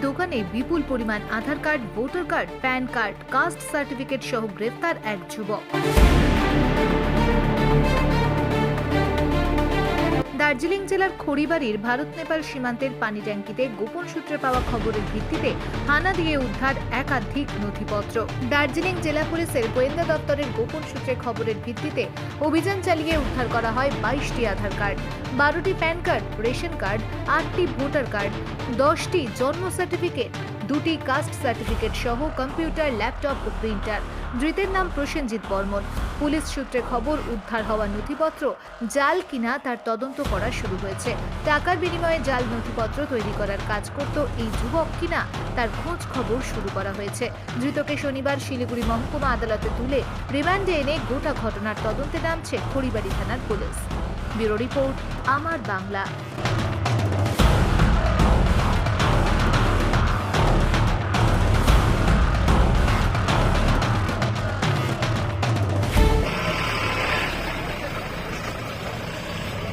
দোকানে বিপুল পরিমাণ Aadhaar card, voter card, PAN card, caste certificate সহ গ্রেফতার এক যুবক। দার্জিলিং জেলার খড়িবাড়ির ভারত নেপাল সীমান্তের পানি ট্যাঙ্কিতে গোপন সূত্রে পাওয়া খবরের ভিত্তিতে হানা দিয়ে উদ্ধার একাধিক নথিপত্র। দার্জিলিং জেলা পুলিশের গোয়েন্দা দপ্তরের গোপন সূত্রে খবরের ভিত্তিতে অভিযান চালিয়ে উদ্ধার করা হয় বাইশটি আধার কার্ড, বারোটি প্যান কার্ড, রেশন কার্ড, আটটি ভোটার কার্ড, দশটি জন্ম সার্টিফিকেট দুটি কাস্ট সার্টিফিকেট সহ কম্পিউটার, ল্যাপটপ ও প্রিন্টার। ধৃতের নাম প্রসেনজিৎ বর্মন। পুলিশ সূত্রে খবর, উদ্ধার হওয়া নথিপত্র জাল কিনা তার তদন্ত করা শুরু হয়েছে। টাকার বিনিময়ে জাল নথিপত্র তৈরি করার কাজ করত এই যুবক কিনা তার খোঁজ খবর শুরু করা হয়েছে। ধৃতকে শনিবার শিলিগুড়ি মহকুমা আদালতে তুলে রিমান্ডে এনে গোটা ঘটনার তদন্তে নামছে খড়িবাড়ি থানার পুলিশ। ব্যুরো রিপোর্ট, আমার বাংলা।